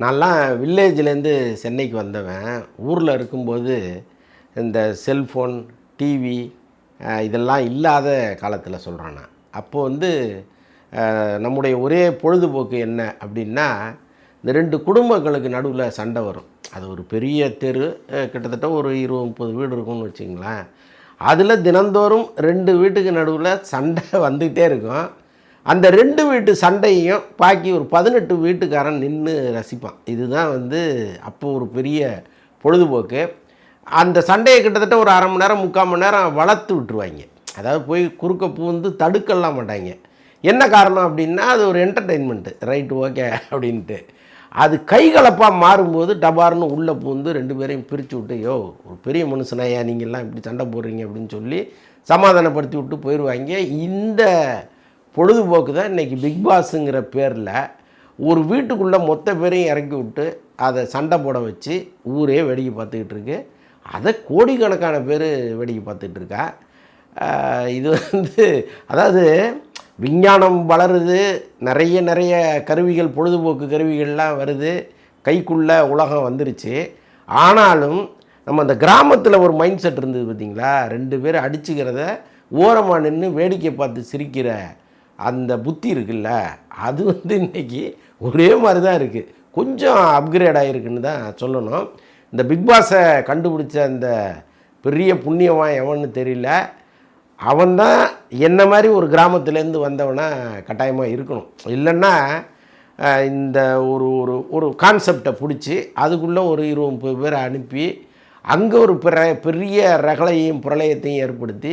நான்லாம் வில்லேஜ்லேருந்து சென்னைக்கு வந்தவன். ஊரில் இருக்கும்போது இந்த செல்ஃபோன் டிவி இதெல்லாம் இல்லாத காலத்தில் சொல்கிறேன் நான் அப்போது வந்து நம்முடைய ஒரே பொழுதுபோக்கு என்ன அப்படின்னா இந்த ரெண்டு குடும்பங்களுக்கு நடுவில் சண்டை வரும். அது ஒரு பெரிய தெரு கிட்டத்தட்ட ஒரு இருபது முப்பது வீடு இருக்கும்னு வச்சுங்களேன் அதில் தினந்தோறும் ரெண்டு வீட்டுக்கு நடுவில் சண்டை வந்துக்கிட்டே இருக்கும். அந்த ரெண்டு வீட்டு சண்டையும் பாக்கி ஒரு பதினெட்டு வீட்டுக்காரன் நின்று ரசிப்பான். இதுதான் வந்து அப்போ ஒரு பெரிய பொழுதுபோக்கு. அந்த சண்டையை கிட்டத்தட்ட ஒரு அரை மணி நேரம் முக்கால் மணி நேரம் வளர்த்து விட்டுருவாங்க. அதாவது போய் குறுக்க பூந்து தடுக்கலாம் மாட்டாங்க. என்ன காரணம் அப்படின்னா அது ஒரு என்டர்டெயின்மெண்ட்டு ரைட்டு ஓகே அப்படின்ட்டு. அது கைகலப்பாக மாறும்போது டபார்னு உள்ளே பூந்து ரெண்டு பேரையும் பிரித்து விட்டு யோ ஒரு பெரிய மனுஷனாயா? நீங்கள்லாம் இப்படி சண்டை போடுறீங்க அப்படின்னு சொல்லி சமாதானப்படுத்தி விட்டு போயிடுவாங்க. இந்த பொழுதுபோக்கு தான் இன்றைக்கி பிக் பாஸுங்கிற பேரில் ஒரு வீட்டுக்குள்ளே மொத்த பேரையும் இறக்கி விட்டு அதை சண்டை போட வச்சு ஊரே வேடிக்கை பார்த்துக்கிட்டு இருக்கு. அதை கோடிக்கணக்கான பேர் வேடிக்கை பார்த்துட்டு இருக்கா. இது வந்து அதாவது விஞ்ஞானம் வளருது நிறைய நிறைய கருவிகள் பொழுதுபோக்கு கருவிகள்லாம் வருது கைக்குள்ளே உலகம் வந்துருச்சு. ஆனாலும் நம்ம அந்த கிராமத்தில் ஒரு மைண்ட் செட் இருந்தது பார்த்தீங்களா ரெண்டு பேரும் அடிச்சுக்கிறத ஓரமாக நின்று வேடிக்கை பார்த்து சிரிக்கிற அந்த புத்தி இருக்குல்ல அது வந்து இன்னைக்கு ஒரே மாதிரி தான் இருக்குது கொஞ்சம் அப்கிரேட் ஆகிருக்குன்னு தான் சொல்லணும். இந்த பிக் பாஸை கண்டுபிடிச்ச அந்த பெரிய புண்ணியவான் எவன்னு தெரியல. அவன்தான் என்ன மாதிரி ஒரு கிராமத்துலேருந்து வந்தவனா கட்டாயமாக இருக்கணும். இல்லைன்னா இந்த ஒரு ஒரு ஒரு கான்செப்டை பிடிச்சி அதுக்குள்ளே ஒரு இருபது முப்பது பேரை அனுப்பி அங்கே ஒரு பிற பெரிய ரகலையும் பிரளயத்தையும் ஏற்படுத்தி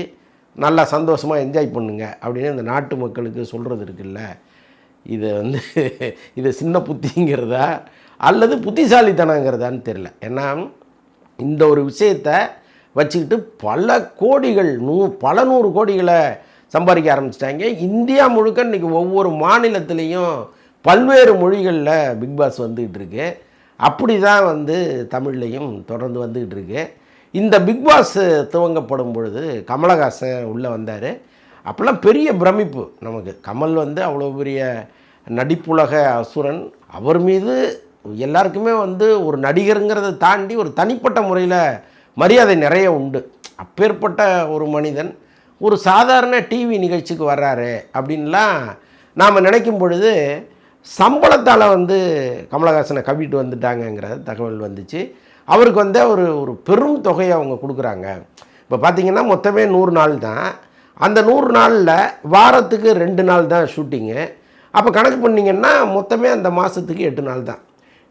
நல்லா சந்தோஷமாக என்ஜாய் பண்ணுங்க அப்படின்னு இந்த நாட்டு மக்களுக்கு சொல்கிறது இருக்குல்ல. இதை வந்து இது சின்ன புத்திங்கிறதா அல்லது புத்திசாலித்தனங்கிறதான்னு தெரில ஏன்னா இந்த ஒரு விஷயத்தை வச்சுக்கிட்டு பல கோடிகள் நூ பல நூறு கோடிகளை சம்பாதிக்க ஆரம்பிச்சிட்டாங்க. இந்தியா முழுக்க இன்றைக்கி ஒவ்வொரு மாநிலத்திலையும் பல்வேறு மொழிகளில் பிக் பாஸ் வந்துக்கிட்டு இருக்கு. அப்படி தான் வந்து தமிழ்லையும் தொடர்ந்து வந்துக்கிட்டு இருக்குது இந்த பிக் பாஸ் துவங்கப்படும் பொழுது கமலஹாசன் உள்ளே வந்தார். அப்போல்லாம் பெரிய பிரமிப்பு நமக்கு. கமல் வந்து அவ்வளோ பெரிய நடிப்புலக அசுரன். அவர் மீது எல்லாருக்குமே வந்து ஒரு நடிகருங்கிறத தாண்டி ஒரு தனிப்பட்ட முறையில் மரியாதை நிறைய உண்டு. அப்பேற்பட்ட ஒரு மனிதன் ஒரு சாதாரண டிவி நிகழ்ச்சிக்கு வர்றாரு அப்படின்லாம் நாம் நினைக்கும் பொழுது சம்பளத்தால் வந்து கமலஹாசனை கவிட்டு வந்துட்டாங்கங்கிற தகவல் வந்துச்சு. அவருக்கு வந்து ஒரு ஒரு பெரும் தொகையை அவங்க கொடுக்குறாங்க. இப்போ பார்த்தீங்கன்னா மொத்தமே நூறு நாள் தான். அந்த நூறு நாளில் வாரத்துக்கு ரெண்டு நாள் தான் ஷூட்டிங்கு. அப்போ கணக்கு பண்ணிங்கன்னா மொத்தமே அந்த மாதத்துக்கு எட்டு நாள் தான்.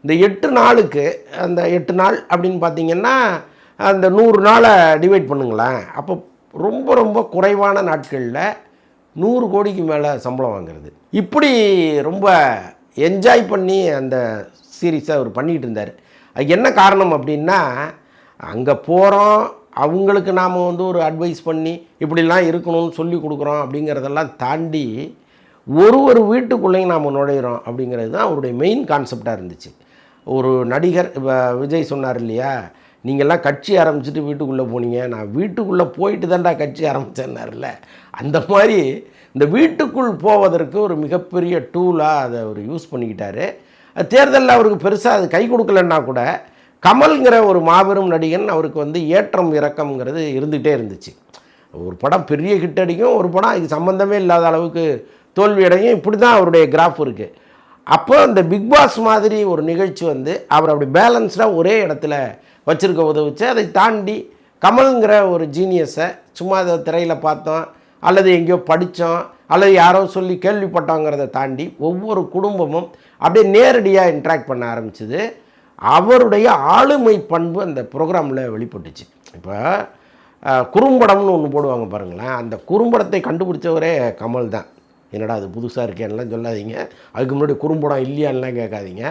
இந்த எட்டு நாளுக்கு அந்த எட்டு நாள் அப்படின்னு பார்த்தீங்கன்னா அந்த நூறு நாளை டிவைட் பண்ணுங்களேன். அப்போ ரொம்ப ரொம்ப குறைவான நாட்களில் நூறு கோடிக்கு மேலே சம்பளம் வாங்குறது. இப்படி ரொம்ப என்ஜாய் பண்ணி அந்த சீரீஸை அவர் பண்ணிகிட்டு இருந்தார். அது என்ன காரணம் அப்படின்னா அங்கே போகிறோம் அவங்களுக்கு நாம் வந்து ஒரு அட்வைஸ் பண்ணி இப்படிலாம் இருக்கணும்னு சொல்லி கொடுக்குறோம் அப்படிங்கிறதெல்லாம் தாண்டி ஒரு ஒரு வீட்டுக்குள்ளேயும் நாம் நுழையிறோம் அப்படிங்கிறது தான் அவருடைய மெயின் கான்செப்டாக இருந்துச்சு. ஒரு நடிகர் இப்போ விஜய் சொன்னார் இல்லையா நீங்கள்லாம் கட்சி ஆரம்பிச்சுட்டு வீட்டுக்குள்ளே போனீங்க நான் வீட்டுக்குள்ளே போயிட்டு தான்டா கட்சி ஆரம்பித்தேன்னார்ல அந்த மாதிரி இந்த வீட்டுக்குள் போவதற்கு ஒரு மிகப்பெரிய டூலாக அதை அவர் யூஸ் பண்ணிக்கிட்டாரு. தேர்தலில் அவருக்கு பெருசாக அது கை கொடுக்கலன்னா கூட கமல்ங்கிற ஒரு மாபெரும் நடிகன் அவருக்கு வந்து ஏற்றம் இறக்கம்ங்கிறது இருந்துகிட்டே இருந்துச்சு. ஒரு படம் பெரிய ஹிட் அடிக்கும் ஒரு படம் அதுக்கு சம்மந்தமே இல்லாத அளவுக்கு தோல்வி அடையும். இப்படி தான் அவருடைய கிராஃப் இருக்குது அப்போ இந்த பிக் பாஸ் மாதிரி ஒரு நிகழ்ச்சி வந்து அவர் அப்படி பேலன்ஸ்டாக ஒரே இடத்துல வச்சுருக்க உதவுச்சு. அதை தாண்டி கமல்ங்கிற ஒரு ஜீனியஸை சும்மா அதை திரையில் பார்த்தோம் அல்லது எங்கேயோ படித்தோம் அல்லது யாரோ சொல்லி கேள்விப்பட்டோங்கிறத தாண்டி ஒவ்வொரு குடும்பமும் அப்படியே நேரடியாக இன்ட்ராக்ட் பண்ண ஆரம்பிச்சுது. அவருடைய ஆளுமை பண்பு அந்த ப்ரோக்ராமில் வெளிப்பட்டுச்சு. இப்போ குறும்படம்னு ஒன்று போடுவாங்க பாருங்களேன். அந்த குறும்படத்தை கண்டுபிடிச்சவரே கமல் தான். என்னடா அது புதுசாக இருக்கேன்லாம் சொல்லாதீங்க. அதுக்கு முன்னாடி குறும்படம் இல்லையான்லாம் கேட்காதீங்க.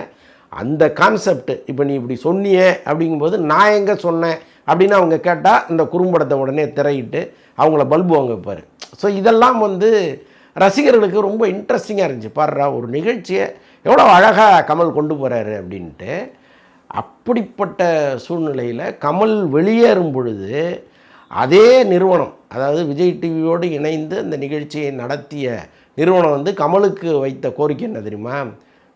அந்த கான்செப்ட் இப்போ நீ இப்படி சொன்னியே அப்படிங்கும்போது நான் எங்கே சொன்னேன் அப்படின்னு அவங்க கேட்டால் இந்த குறும்படத்தை உடனே திரையிட்டு அவங்கள பல்பு வாங்க வைப்பார். ஸோ இதெல்லாம் வந்து ரசிகர்களுக்கு ரொம்ப இன்ட்ரெஸ்டிங்காக இருந்துச்சு. பாடுறா ஒரு நிகழ்ச்சியை எவ்வளோ அழகாக கமல் கொண்டு போகிறாரு அப்படின்ட்டு அப்படிப்பட்ட சூழ்நிலையில் கமல் வெளியேறும் பொழுது அதே நிறுவனம் அதாவது விஜய் டிவியோடு இணைந்து அந்த நிகழ்ச்சியை நடத்திய நிறுவனம் வந்து கமலுக்கு வைத்த கோரிக்கை என்ன தெரியுமா?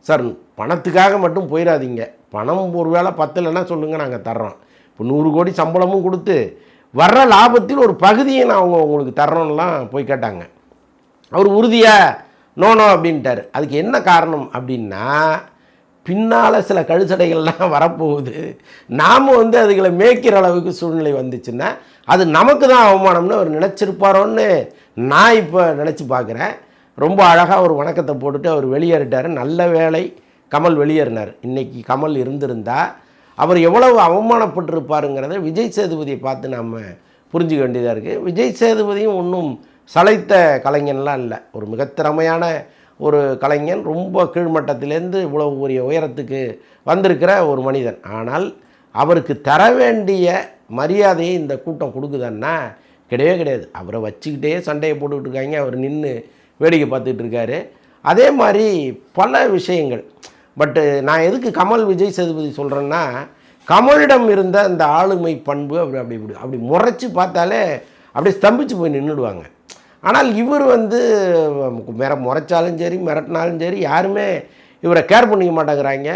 சார் பணத்துக்காக மட்டும் போயிடாதீங்க பணம் ஒரு வேளை பத்தலைன்னா சொல்லுங்கள் நாங்கள் தர்றோம். இப்போ நூறு கோடி சம்பளமும் கொடுத்து வர்ற லாபத்தில் ஒரு பகுதியை நான் அவங்க உங்களுக்கு தர்றோம்லாம் போய் கேட்டாங்க. அவர் உறுதியாக நோனோ அப்படின்ட்டார். அதுக்கு என்ன காரணம் அப்படின்னா பின்னால் சில கழுசடைகள்லாம் வரப்போகுது. நாம் வந்து அதுகளை மேய்க்கிற அளவுக்கு சூழ்நிலை வந்துச்சுன்னா அது நமக்கு தான் அவமானம்னு அவர் நினச்சிருப்பாரோன்னு நான் இப்போ நினச்சி பார்க்குறேன். ரொம்ப அழகாக ஒரு வணக்கத்தை போட்டுட்டு அவர் வெளியேறிட்டார். நல்ல வேலை கமல் வெளியேறினார். இன்றைக்கி கமல் இருந்திருந்தால் அவர் எவ்வளவு அவமானப்பட்டிருப்பாருங்கிறத விஜய் சேதுபதியை பார்த்து நாம் புரிஞ்சுக்க வேண்டியதாக இருக்குது விஜய் சேதுபதியும் ஒன்றும் சளைத்த கலைஞன்லாம் இல்லை. ஒரு மிகத்திறமையான ஒரு கலைஞன் ரொம்ப கீழ்மட்டத்திலேருந்து இவ்வளவு பெரிய உயரத்துக்கு வந்திருக்கிற ஒரு மனிதன். ஆனால் அவருக்கு தர வேண்டிய மரியாதையை இந்த கூட்டம் கொடுக்குதுன்னா கிடையவே கிடையாது. அவரை வச்சுக்கிட்டே சண்டையை போட்டுக்கிட்டு இருக்காங்க. அவர் நின்று வேடிக்கை பார்த்துக்கிட்டு இருக்காரு. அதே மாதிரி பல விஷயங்கள். பட்டு நான் எதுக்கு கமல் விஜய் சேதுபதி சொல்கிறேன்னா கமலிடம் இருந்த அந்த ஆளுமை பண்பு அப்படி அப்படி இப்படி அப்படி முறைச்சி பார்த்தாலே அப்படியே ஸ்தம்பிச்சு போய் நின்றுடுவாங்க. ஆனால் இவர் வந்து மிர முறைச்சாலும் சரி மிரட்டினாலும் சரி யாருமே இவரை கேர் பண்ணிக்க மாட்டேங்கிறாங்க.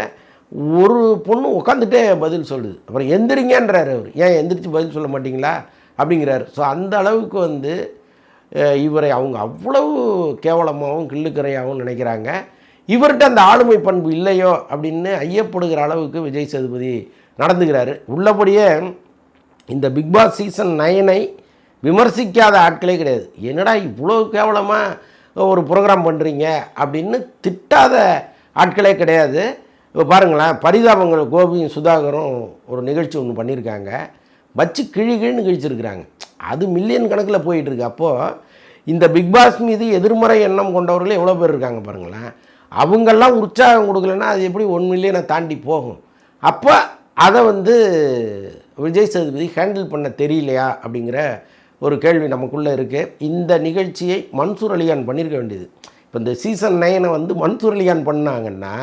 ஒரு பொண்ணு உட்காந்துட்டே பதில் சொல்லுது. அப்புறம் எந்திரிங்கன்றார் அவர். ஏன் எந்திரிச்சு பதில் சொல்ல மாட்டீங்களா? அப்படிங்கிறாரு. ஸோ அந்த அளவுக்கு வந்து இவரை அவங்க அவ்வளவு கேவலமாகவும் கிள்ளுக்கரையாகவும் நினைக்கிறாங்க. இவர்கிட்ட அந்த ஆளுமை பண்பு இல்லையோ அப்படின்னு ஐயப்படுகிற அளவுக்கு விஜய் சேதுபதி நடந்துக்கிறாரு. உள்ளபடியே இந்த பிக் பாஸ் சீசன் நைனை விமர்சிக்காத ஆட்களே கிடையாது. என்னடா இவ்வளோ கேவலமாக ஒரு ப்ரோக்ராம் பண்ணுறீங்க அப்படின்னு திட்டாத ஆட்களே கிடையாது. இப்போ பாருங்களேன் பரிதாபங்கள் கோபியும் சுதாகரும் ஒரு நிகழ்ச்சி ஒன்று பண்ணியிருக்காங்க. வச்சு கிழி கிழின்னு கிழிச்சிருக்கிறாங்க. அது மில்லியன் கணக்கில் போயிட்டுருக்கு. அப்போது இந்த பிக் பாஸ் மீது எதிர்மறை எண்ணம் கொண்டவர்கள் எவ்வளோ பேர் இருக்காங்க பாருங்களேன். அவங்கெல்லாம் உற்சாகம் கொடுக்கலன்னா அது எப்படி ஒன் மில்லியனை தாண்டி போகும்? அப்போ அதை வந்து விஜய் சேதுபதி ஹேண்டில் பண்ண தெரியலையா அப்படிங்கிற ஒரு கேள்வி நமக்குள்ளே இருக்குது இந்த நிகழ்ச்சியை மன்சூர் அலிகான் பண்ணியிருக்க வேண்டியது. இப்போ இந்த சீசன் நைனை வந்து மன்சூர் அலிகான் பண்ணாங்கன்னா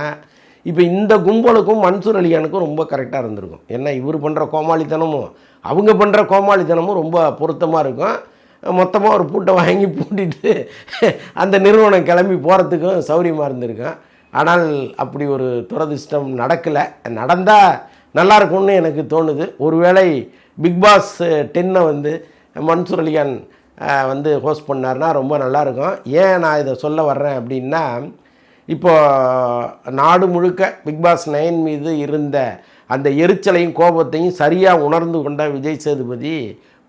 இப்போ இந்த கும்பலுக்கும் மன்சூர் அலிகானுக்கும் ரொம்ப கரெக்டாக இருந்திருக்கும். ஏன்னா இவர் பண்ணுற கோமாளித்தனமும் அவங்க பண்ணுற கோமாளித்தனமும் ரொம்ப பொருத்தமாக இருக்கும். மொத்தமாக ஒரு பூட்டை வாங்கி பூட்டிட்டு அந்த நிறுவனம் கிளம்பி போகிறதுக்கும் சௌரியமாக இருந்திருக்கும். ஆனால் அப்படி ஒரு துரதிர்ஷ்டம் நடக்கலை. நடந்தால் நல்லா இருக்கும்னு எனக்கு தோணுது. ஒருவேளை பிக்பாஸ் டென்னை வந்து மன்சூர் அலிகான் வந்து ஹோஸ்ட் பண்ணார்னா ரொம்ப நல்லாயிருக்கும். ஏன் நான் இதை சொல்ல வர்றேன் அப்படின்னா இப்போ நாடு முழுக்க பிக் பாஸ் நைன் மீது இருந்த அந்த எரிச்சலையும் கோபத்தையும் சரியாக உணர்ந்து கொண்ட விஜய் சேதுபதி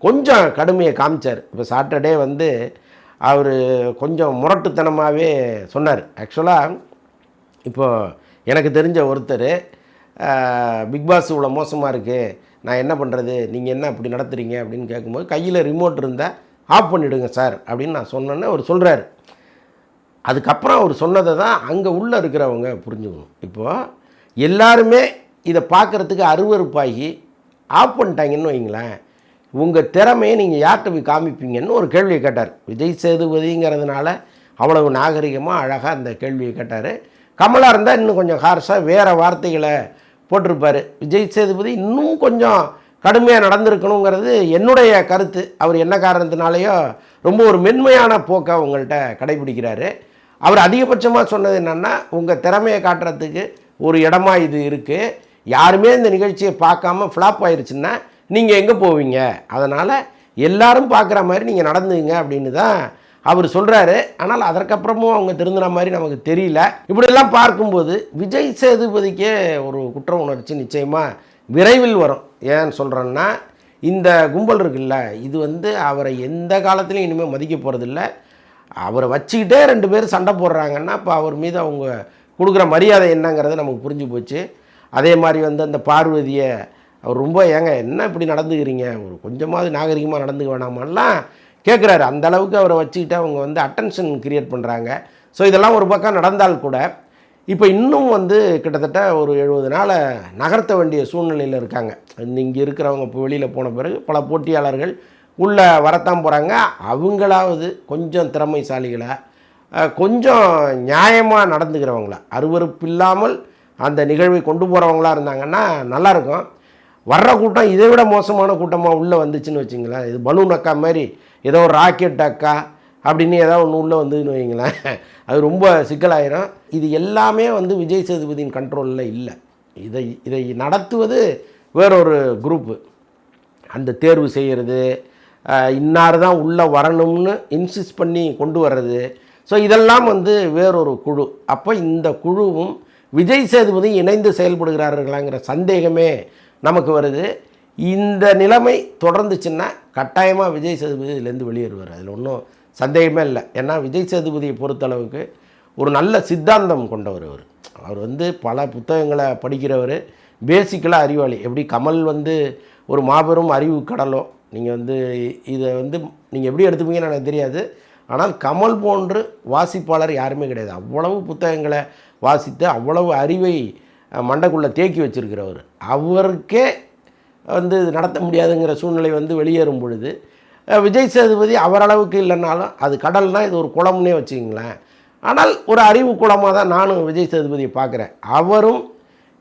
கொஞ்சம் கடுமையை காமிச்சார். இப்போ சாட்டர்டே வந்து அவர் கொஞ்சம் முரட்டுத்தனமாகவே சொன்னார். ஆக்சுவலாக இப்போது எனக்கு தெரிஞ்ச ஒருத்தர் பிக் பாஸ் இவ்வளோ மோசமாக இருக்குது நான் என்ன பண்ணுறது நீங்கள் என்ன அப்படி நடத்துகிறீங்க அப்படின்னு கேட்கும்போது கையில் ரிமோட் இருந்தால் ஆஃப் பண்ணிவிடுங்க சார் அப்படின்னு நான் சொன்னேன்னு அவர் சொல்கிறாரு அதுக்கப்புறம் அவர் சொன்னதை தான் அங்கே உள்ளே இருக்கிறவங்க புரிஞ்சுக்கணும். இப்போது எல்லாருமே இதை பார்க்குறதுக்கு அருவருப்பாகி ஆஃப் பண்ணிட்டாங்கன்னு வைங்களேன் உங்கள் திறமையை நீங்கள் யார்கிட்ட போய் காமிப்பீங்கன்னு ஒரு கேள்வியை கேட்டார். விஜய் சேதுபதிங்கிறதுனால அவ்வளவு நாகரிகமாக அழகாக அந்த கேள்வியை கேட்டார். கமலாக இருந்தால் இன்னும் கொஞ்சம் ஹார்ஷாக வேறு வார்த்தைகளை போட்டிருப்பார். விஜய் சேதுபதி இன்னும் கொஞ்சம் கடுமையாக நடந்திருக்கணுங்கிறது என்னுடைய கருத்து. அவர் என்ன காரணத்தினாலேயோ ரொம்ப ஒரு மென்மையான போக்கை உங்கள்கிட்ட கடைபிடிக்கிறாரு. அவர் அதிகபட்சமாக சொன்னது என்னென்னா உங்கள் திறமையை காட்டுறதுக்கு ஒரு இடமா இது இருக்குது யாருமே இந்த நிகழ்ச்சியை பார்க்காம ஃப்ளாப் ஆயிடுச்சுன்னா நீங்கள் எங்கே போவீங்க? அதனால் எல்லாரும் பார்க்குற மாதிரி நீங்கள் நடந்துங்க அப்படின்னு தான் அவர் சொல்கிறாரு ஆனால் அதற்கப்புறமும் அவங்க திருந்தின மாதிரி நமக்கு தெரியல. இப்படியெல்லாம் பார்க்கும்போது விஜய் சேதுபதிக்கே ஒரு குற்ற உணர்ச்சி நிச்சயமாக விரைவில் வரும். ஏன்னு சொல்கிறேன்னா இந்த கும்பல் இருக்குல்ல இது வந்து அவரை எந்த காலத்துலையும் இனிமேல் மதிக்க போகிறதில்ல அவரை வச்சுக்கிட்டே ரெண்டு பேரும் சண்டை போடுறாங்கன்னா இப்போ அவர் மீது அவங்க கொடுக்குற மரியாதை என்னங்கிறது நமக்கு புரிஞ்சு போச்சு. அதே மாதிரி வந்து அந்த பார்வதியை அவர் ரொம்ப ஏங்க என்ன இப்படி நடந்துக்கிறீங்க? ஒரு கொஞ்சமாவது நாகரிகமாக நடந்துக்க வேணாமெல்லாம் கேட்குறாரு அந்த அளவுக்கு அவரை வச்சுக்கிட்டு அவங்க வந்து அட்டென்ஷன் கிரியேட் பண்ணுறாங்க ஸோ இதெல்லாம் ஒரு பக்கம் நடந்தால் கூட இப்போ இன்னும் வந்து கிட்டத்தட்ட ஒரு எழுபது நாளை நகர்த்த வேண்டிய சூழ்நிலையில் இருக்காங்க. இங்கே இருக்கிறவங்க இப்போ வெளியில் போன பிறகு பல போட்டியாளர்கள் உள்ளே வரத்தான் போகிறாங்க அவங்களாவது கொஞ்சம் திறமைசாலிகளை கொஞ்சம் நியாயமாக நடந்துக்கிறவங்கள அருவருப்பு இல்லாமல் அந்த நிகழ்வை கொண்டு போகிறவங்களா இருந்தாங்கன்னா நல்லாயிருக்கும். வர்ற கூட்டம் இதை விட மோசமான கூட்டமாக உள்ளே வந்துச்சுன்னு வச்சுங்களேன். இது பலூன் அக்கா மாதிரி ஏதோ ஒரு ராக்கெட் அக்கா அப்படின்னு ஏதாவது ஒன்று உள்ளே வந்துன்னு வைங்களேன். அது ரொம்ப சிக்கலாயிரும். இது எல்லாமே வந்து விஜய் சேதுபதியின் கண்ட்ரோலில் இல்லை. இதை இதை நடத்துவது வேறொரு குரூப்பு அந்த தேர்வு செய்கிறது இன்னார் தான் உள்ளே வரணும்னு இன்சிஸ்ட் பண்ணி கொண்டு வர்றது. ஸோ இதெல்லாம் வந்து வேறொரு குழு. அப்போ இந்த குழுவும் விஜய் சேதுபதி இணைந்து செயல்படுகிறார்களாங்கிற சந்தேகமே நமக்கு வருது. இந்த நிலைமை தொடர்ந்துச்சுன்னா கட்டாயமாக விஜய் சேதுபதி இதுலேருந்து வெளியேறுவார். அதில் ஒன்றும் சந்தேகமே இல்லை. ஏன்னா விஜய் சேதுபதியை பொறுத்தளவுக்கு ஒரு நல்ல சித்தாந்தம் கொண்டவர் அவர். அவர் வந்து பல புத்தகங்களை படிக்கிறவர் பேசிக்கலாக அறிவாளி. எப்படி கமல் வந்து ஒரு மாபெரும் அறிவு கடலோ நீங்கள் வந்து இதை வந்து நீங்கள் எப்படி எடுத்துப்பீங்கன்னு எனக்கு தெரியாது. ஆனால் கமல் போன்று வாசிப்பாளர் யாருமே கிடையாது. அவ்வளவு புத்தகங்களை வாசித்து அவ்வளவு அறிவை மண்டக்குள்ளே தேக்கி வச்சிருக்கிறவர். அவருக்கே வந்து நடத்த முடியாதுங்கிற சூழ்நிலை வந்து வெளியேறும் பொழுது விஜய் சேதுபதி அவரளவுக்கு இல்லைனாலும் அது கடல்னால் இது ஒரு குளம்னே வச்சுக்கிங்களேன். ஆனால் ஒரு அறிவு குளமாக தான் நானும் விஜய் சேதுபதியை பார்க்குறேன். அவரும்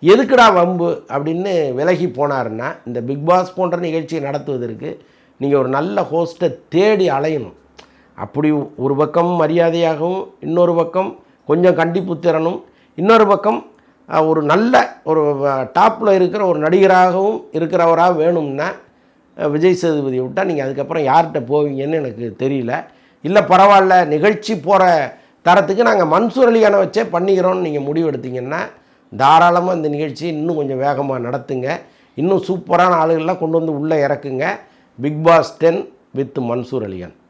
எதுக்குடா வம்பு அப்படின்னு விலகி போனாருன்னா இந்த பிக் பாஸ் போன்ற நிகழ்ச்சியை நடத்துவதற்கு நீங்கள் ஒரு நல்ல ஹோஸ்ட்டை தேடி அலையணும். அப்படி ஒரு பக்கம் மரியாதையாகவும் இன்னொரு பக்கம் கொஞ்சம் கண்டிப்பு திறனும் இன்னொரு பக்கம் ஒரு நல்ல ஒரு டாப்பில் இருக்கிற ஒரு நடிகராகவும் இருக்கிறவராக வேணும்னா விஜய் சேதுபதியை விட்டால் நீங்கள் அதுக்கப்புறம் யார்கிட்ட போவீங்கன்னு எனக்கு தெரியல. இல்லை பரவாயில்ல நிகழ்ச்சி போகிற தரத்துக்கு நாங்கள் மன்சூர் அலியானை வச்சே பண்ணிக்கிறோம்னு நீங்கள் முடிவு எடுத்தீங்கன்னா தாராளமாக இந்த நிகழ்ச்சியை இன்னும் கொஞ்சம் வேகமாக நடத்துங்க. இன்னும் சூப்பரான ஆளுகள்லாம் கொண்டு வந்து உள்ளே இறக்குங்க. Bigg Boss ten with Mansoor அலியான்